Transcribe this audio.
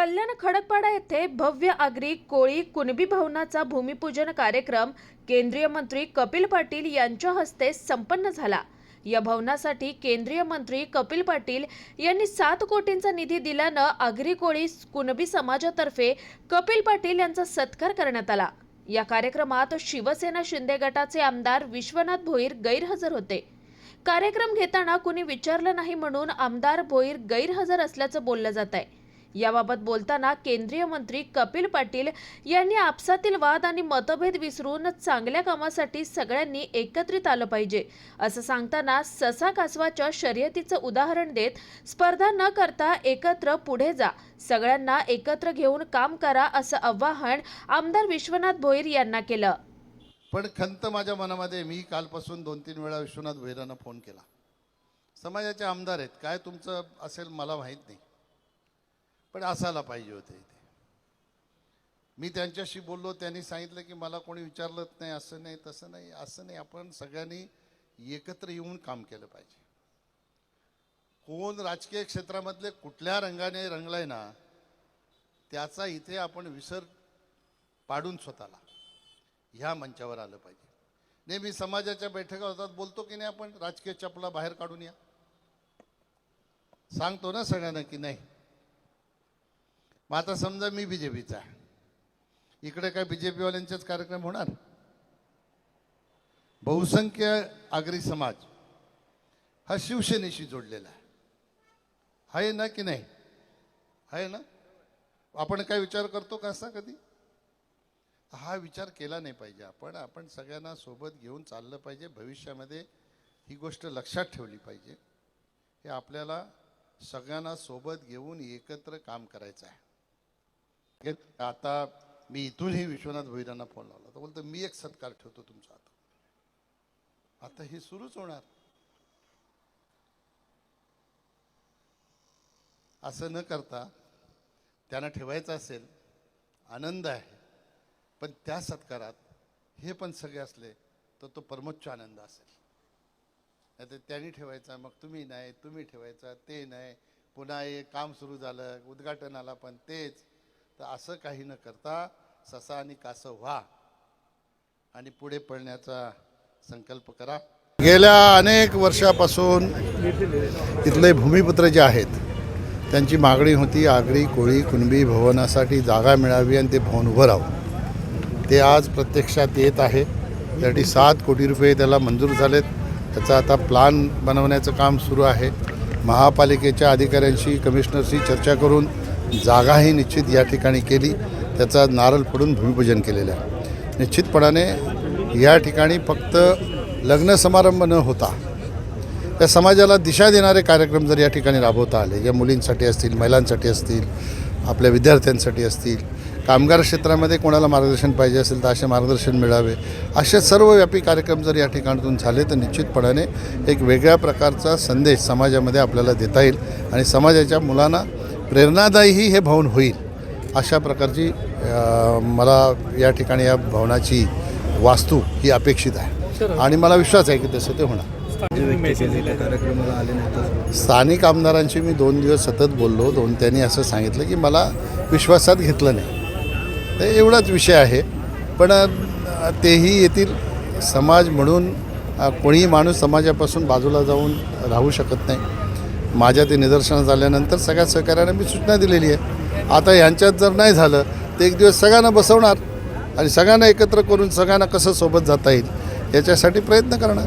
कल्याण खडकपाडा येथे भव्य आगरी कोळी कुणबी भवनाचा भूमिपूजन कार्यक्रम केंद्रीय मंत्री कपिल पाटील यांच्या हस्ते संपन्न झाला. या भवनासाठी केंद्रीय मंत्री कपिल पाटील यांनी सात कोटींचा निधी दिल्यानं आगरी कोळी कुणबी समाजातर्फे कपिल पाटील यांचा सत्कार करण्यात आला. या कार्यक्रमात शिवसेना शिंदे गटाचे आमदार विश्वनाथ भोईर गैरहजर होते. कार्यक्रम घेताना कुणी विचारलं नाही म्हणून आमदार भोईर गैरहजर असल्याचं बोललं जात आहे याबाबत बोलताना केंद्रीय मंत्री कपिल पाटील यांनी आपसातील वाद आणि मतभेद विसरून चांगल्या कामासाठी सगळ्यांनी एकत्रित आलं पाहिजे. असं सांगताना ससा कासवाच्या शर्यतीचं उदाहरण देत स्पर्धा न करता एकत्र पुढे जा सगळ्यांना एकत्र घेऊन काम करा असं आवाहन आमदार विश्वनाथ भोईर यांना केलं. पण खंत माझ्या मनामध्ये मी कालपासून दोन तीन वेळा विश्वनाथ भैरांना फोन केला. समाजाचे आमदार आहेत काय तुमचं असेल मला माहीत नाही. पण असायला पाहिजे होते इथे. मी त्यांच्याशी बोललो त्यांनी सांगितलं की मला कोणी विचारलंच नाही असं नाही तसं नाही असं नाही. आपण सगळ्यांनी एकत्र येऊन काम केलं पाहिजे. कोण राजकीय क्षेत्रामधले कुठल्या रंगाने रंगलाय ना त्याचा इथे आपण विसर पाडून स्वतःला. ह्या मंचावर आलं पाहिजे. नेहमी समाजाच्या बैठका होतात बोलतो की नाही आपण राजकीय चपला बाहेर काढून या. सांगतो ना सगळ्यांना की नाही. मग आता समजा मी बी जे आहे. इकडे काय बी जे पीवाल्यांचेच कार्यक्रम होणार? बहुसंख्य आगरी समाज हा शिवसेनेशी जोडलेला आहे. आहे ना की नाही? आहे ना? आपण काय विचार करतो का असा कधी? हा विचार केला नाही पाहिजे आपण. आपण सगळ्यांना सोबत घेऊन चाललं पाहिजे. भविष्यामध्ये ही गोष्ट लक्षात ठेवली पाहिजे. हे आपल्याला सगळ्यांना सोबत घेऊन एकत्र काम करायचं आहे. आता मी इथूनही विश्वनाथ भोईरांना फोन लावला. तर बोलतो मी एक सत्कार ठेवतो तुमचा आता. आता हे सुरूच होणार. असं न करता त्यांना ठेवायचं असेल आनंद आहे. पण त्या सत्कारात हे पण सगळे असले तर तो परमोच्च आनंद असेल. नाही तर त्यांनी ठेवायचा मग तुम्ही नाही तुम्ही ठेवायचा ते नाही. पुन्हा हे काम सुरू झालं उद्घाटन आला पण तेच. तर असं काही न करता ससा आणि कासव व्हा. आणि पुढे पळण्याचा संकल्प करा. गेल्या अनेक वर्षापासून इथले भूमिपुत्र जे आहेत त्यांची मागणी होती आगरी कोळी कुणबी भवनासाठी जागा मिळावी आणि ते भवन उभं राहावं. ते आज प्रत्यक्षात येत आहे. त्यासाठी सात कोटी रुपये त्याला मंजूर झालेत. त्याचा आता प्लान बनवण्याचं काम सुरू आहे. महापालिकेच्या अधिकाऱ्यांशी कमिशनरशी चर्चा करून जागाही निश्चित या ठिकाणी केली. त्याचा नारळ फोडून भूमिपूजन केलेलं आहे. निश्चितपणाने या ठिकाणी फक्त लग्न समारंभ न होता त्या समाजाला दिशा देणारे कार्यक्रम जर या ठिकाणी राबवता आले या मुलींसाठी असतील महिलांसाठी असतील आपल्या विद्यार्थ्यांसाठी असतील कामगार क्षेत्रामध्ये कोणाला मार्गदर्शन पाहिजे असेल तर असे मार्गदर्शन मिळावे. असे सर्वव्यापी कार्यक्रम जर या ठिकाणातून झाले तर निश्चितपणाने एक वेगळ्या प्रकारचा संदेश समाजामध्ये आपल्याला देता येईल आणि समाजाच्या मुलांना प्रेरणादायीही हे भवन होईल अशा प्रकारची मला या ठिकाणी या भवनाची वास्तू ही अपेक्षित आहे. आणि मला विश्वास आहे की तसं ते होणार. स्थानिक आमदारांशी मी दोन दिवस सतत बोललो. दोन त्यांनी असं सांगितलं की मला विश्वासात घेतलं नाही. तर एवढाच विषय आहे. पण तेही येतील समाज म्हणून कोणीही माणूस समाजापासून बाजूला जाऊन राहू शकत नाही. माझ्या ते निदर्शनास आल्यानंतर सगळ्या सहकार्याने मी सूचना दिलेली आहे. आता यांच्यात जर नाही झालं तर एक दिवस सगळ्यांना बसवणार आणि सगळ्यांना एकत्र करून सगळ्यांना कसं सोबत जाता येईल याच्यासाठी प्रयत्न करणार.